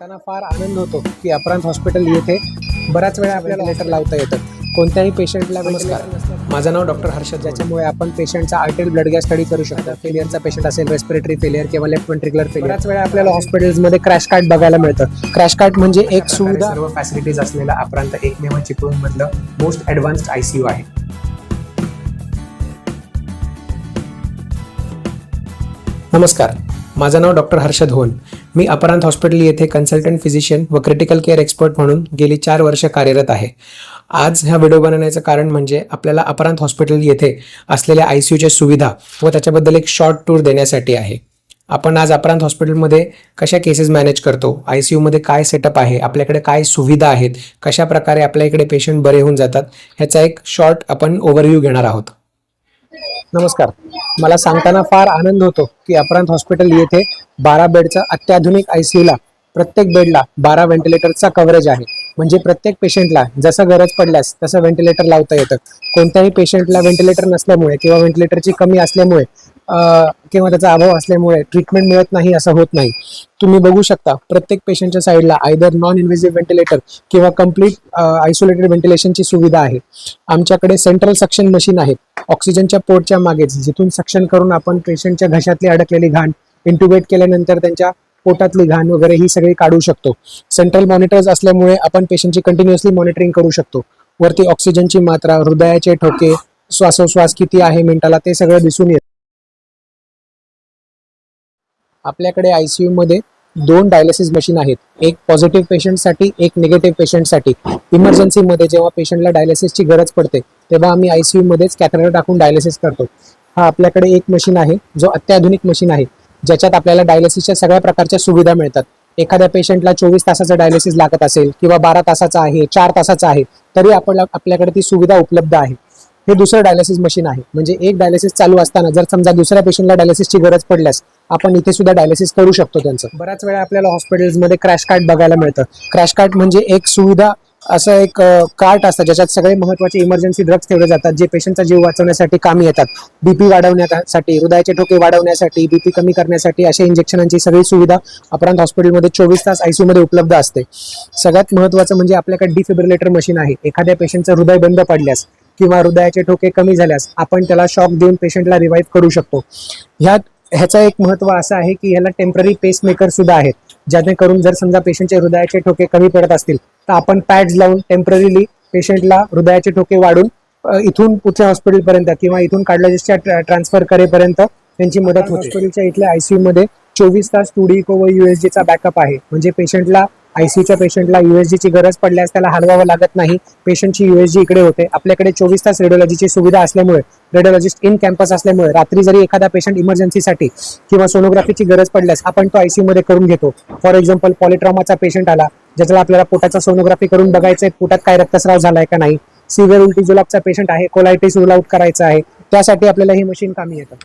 सांगताना फार आनंद होतो की अपरांत हॉस्पिटल येथे बऱ्याच वेळा आपल्याला लेटर लावता येतं. कोणत्याही पेशंटला नमस्कार. माझं नाव डॉक्टर हर्षद ज्याच्यामुळे आपण पेशंटचा आर्टेल ब्लड गॅस स्टडी करू शकतो. फेलियरचा पेशंट असेल रेस्पिरेटरी फेलियर किंवा लेफ्ट वेंट्रिक्युलर फेलियर बऱ्याच वेळा आपल्याला हॉस्पिटल्समध्ये क्रॅश कार्ड बघायला मिळतं. क्रॅश कार्ड म्हणजे एक सुविधा सर्व फॅसिलिटीज असलेला अपरांत एकमेव चिपळूण मधलं most advanced I C U आहे. नमस्कार. माझं नाव डॉक्टर हर्षद होन मी अपरांत हॉस्पिटल येथे कन्सल्टंट फिजिशियन व क्रिटिकल केअर एक्सपर्ट म्हणून गेली चार वर्ष कार्यरत आहे. आज हा व्हिडिओ बनवण्याचं कारण म्हणजे आपल्याला अपरांत हॉस्पिटल येथे असलेल्या आय सी यूच्या सुविधा व त्याच्याबद्दल एक शॉर्ट टूर देण्यासाठी आहे. आपण आज अपरांत हॉस्पिटलमध्ये कशा केसेस मॅनेज करतो? आय सी यूमध्ये काय सेटअप आहे? आपल्याकडे काय सुविधा आहेत? कशा प्रकारे आपल्या इकडे पेशंट बरे होऊन जातात? ह्याचा एक शॉर्ट आपण ओव्हरव्ह्यू घेणार आहोत. नमस्कार. मला सांगताना फार आनंद होतो की अपरांत हॉस्पिटल येथे बारा बेडचा अत्याधुनिक आयसीयूला प्रत्येक बेडला बारा व्हेंटिलेटरचा कव्हरेज आहे. म्हणजे प्रत्येक पेशंटला जसं गरज पडल्यास तसं व्हेंटिलेटर लावता येतं. कोणत्याही पेशंटला व्हेंटिलेटर नसल्यामुळे किंवा व्हेंटिलेटरची कमी असल्यामुळे किंवा त्याचा अभाव असल्यामुळे ट्रीटमेंट मिळत नाही असं होत नाही. तुम्ही बघू शकता प्रत्येक पेशंटच्या साईडला आयदर नॉन इन्व्हेजिव्ह व्हेंटिलेटर किंवा कंप्लीट आयसोलेटेड व्हेंटिलेशनची सुविधा आहे. आमच्याकडे सेंट्रल सक्शन मशीन आहेत. ऑक्सिजनच्या पोटच्या मागेच जिथून सक्शन करून आपण पेशंटच्या घशातली अडकलेली घाण इंट्युबेट केल्यानंतर त्यांच्या पोटातली घाण वगैरे ही सगळी काढू शकतो. सेंट्रल मॉनिटर्स असल्यामुळे आपण पेशंटची कंटिन्युअसली मॉनिटरिंग करू शकतो. वरती ऑक्सिजनची मात्रा हृदयाचे ठोके श्वासोश्वास किती आहे मिनिटाला ते सगळं दिसून येतं. आपल्याकडे आयसीयू मध्ये दोन डायलिसिस मशीन आहेत. एक पॉझिटिव्ह पेशंटसाठी एक निगेटिव्ह पेशंटसाठी इमर्जन्सीमध्ये जेव्हा पेशंटला डायलिसिसची गरज पडते तेव्हा आम्ही आयसीयू मध्येच कॅथेटर टाकून डायलिसिस करतो. हा आपल्याकडे एक मशीन आहे जो अत्याधुनिक मशीन आहे ज्याच्यात आपल्याला डायलिसिसच्या सगळ्या प्रकारच्या सुविधा मिळतात. एखाद्या पेशंटला चोवीस तासाचं डायलिसिस लागत असेल किंवा बारा तासाचा आहे चार तासाचा आहे तरी आपण आपल्याकडे ती सुविधा उपलब्ध आहे. हे दुसरं डायलिसिस मशीन आहे. म्हणजे एक डायलिसिस चालू असताना जर समजा दुसऱ्या पेशंटला डायलिसिसची गरज पडल्यास आपण इथे सुद्धा डायलिसिस करू शकतो त्यांचं. बऱ्याच वेळा आपल्याला हॉस्पिटल्समध्ये क्रॅश कार्ड बघायला मिळतं. क्रॅश कार्ड म्हणजे एक सुविधा असं एक कार्ट असतं ज्याच्यात सगळे महत्त्वाचे इमर्जन्सी ड्रग्स ठेवले जातात जे पेशंटचा जीव वाचवण्यासाठी कामी येतात. बीपी वाढवण्यासाठी हृदयाचे ठोके वाढवण्यासाठी बीपी कमी करण्यासाठी अशा इंजेक्शनांची सगळी सुविधा अपरांत हॉस्पिटलमध्ये चोवीस तास आयसीयू मध्ये उपलब्ध असते. सगळ्यात महत्वाचं म्हणजे आपल्याकडे डिफिब्रिलेटर मशीन आहे. एखाद्या पेशंटचं हृदय बंद पडल्यास किंवा हृदयाचे ठोके कमी झाल्यास आपण त्याला शॉक देऊन पेशंटला रिवाईव्ह करू शकतो. ह्यात ह्याचा एक महत्त्व असं आहे की ह्याला टेंपररी पेसमेकर सुद्धा आहेत. जेणेकरून जर समजा पेशंटचे हृदयाचे ठोके कमी पडत असतील तर आपण पॅड्स लावून टेम्पररीली पेशंटला हृदयाचे ठोके वाढून इथून पुढच्या हॉस्पिटलपर्यंत किंवा इथून कार्डिओलॉजिस्टच्या ट्रान्सफर करेपर्यंत त्यांची मदत होते. हॉस्पिटलच्या इथल्या आयसीयू मध्ये चोवीस तास टू डी इको व युएसजीचा बॅकअप आहे. म्हणजे पेशंटला आयसीयूच्या पेशंटला युएसजीची गरज पडल्यास त्याला हलवावं लागत नाही. पेशंटची युएसजी इकडे होते. आपल्याकडे चोवीस तास रेडिओलॉजीची सुविधा असल्यामुळे रेडिओलॉजिस्ट इन कॅम्पस असल्यामुळे रात्री जरी एखादा पेशंट इमर्जन्सीसाठी किंवा सोनोग्राफीची गरज पडल्यास आपण तो आयसीयू मध्ये करून घेतो. फॉर एक्झाम्पल पॉलिट्रॉमाचा पेशंट आला ज्याच्याला आपल्याला पोटाचा सोनोग्राफी करून बघायचं आहे पोटात काय रक्तस्राव झालाय का नाही. सिव्हिअर उलटी जुलाबचा पेशंट आहे कोलायटिस रूल आउट करायचा आहे. त्यासाठी आपल्याला ही मशीन कामी येतं.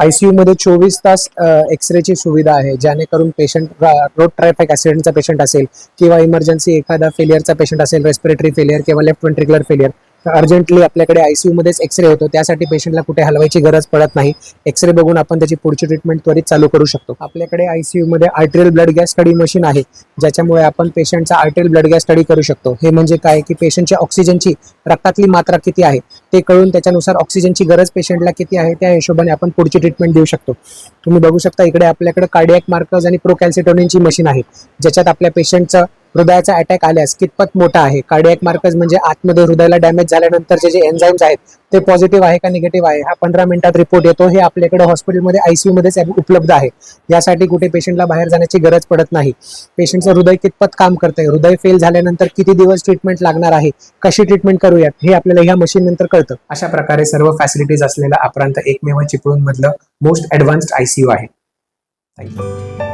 आयसीयू मध्ये चोवीस तास एक्सरेची सुविधा आहे जेणेकरून पेशंट रोड ट्रॅफिक ऍक्सिडेंटचा पेशंट असेल किंवा इमर्जन्सी एखादा फेलियरचा पेशंट असेल रेस्पिरेटरी फेलियर किंवा लेफ्ट वेंट्रिक्युलर फेलियर अर्जंटली आपल्याकडे आयसीयू मध्येच एक्सरे होतो. त्यासाठी पेशंटला कुठे हलवायची गरज पडत नाही. एक्सरे बघून आपण त्याची पुढची ट्रीटमेंट त्वरित चालू करू शकतो. आपल्याकडे आयसीयू मध्ये arterial blood gas study machine आहे. ज्याच्यामुळे आपण पेशंटचा आर्टेरियल ब्लड गॅस स्टडी करू शकतो. हे म्हणजे काय? की पेशंटच्या ऑक्सिजनची रक्तातली मात्रा किती आहे? ते कळून त्याच्यानुसार ऑक्सिजनची गरज पेशंटला किती आहे? त्या हिशोबाने आपण पुढची ट्रीटमेंट देऊ शकतो. तुम्ही बघू शकता इकडे आपल्याकडे कार्डियक मार्कर्स आणि प्रोकॅल्सिटोनिनची मशीन आहे. ज्याच्यात आपल्या पेशंटचं हृदयाचा अटॅक आल्यास कितपत मोठा आहे? कार्डियक मार्कर्स म्हणजे आतमध्ये हृदयाला डॅमेज झाल्यानंतरचे जे एन्झाईम्स आहेत ते पॉझिटिव्ह आहे का निगेटिव्ह आहे? हा पंधरा मिनिटात रिपोर्ट येतो. हे आपल्याकडे हॉस्पिटलमध्ये आयसीयू मध्येच उपलब्ध आहे. यासाठी कुठे पेशंटला बाहेर जाण्याची गरज पडत नाही. पेशंटचं हृदय कितपत काम करतंय? हृदय फेल झाल्यानंतर किती दिवस ट्रीटमेंट लागणार आहे? कशी ट्रीटमेंट करूयात? हे आपल्याला ह्या मशीन नंतर कळतं. अशा प्रकारे सर्व फॅसिलिटीज असलेला अपरांत एकमेव चिपळूण मधलं मोस्ट ऍडव्हान्स्ड आयसीयू आहे. Thank you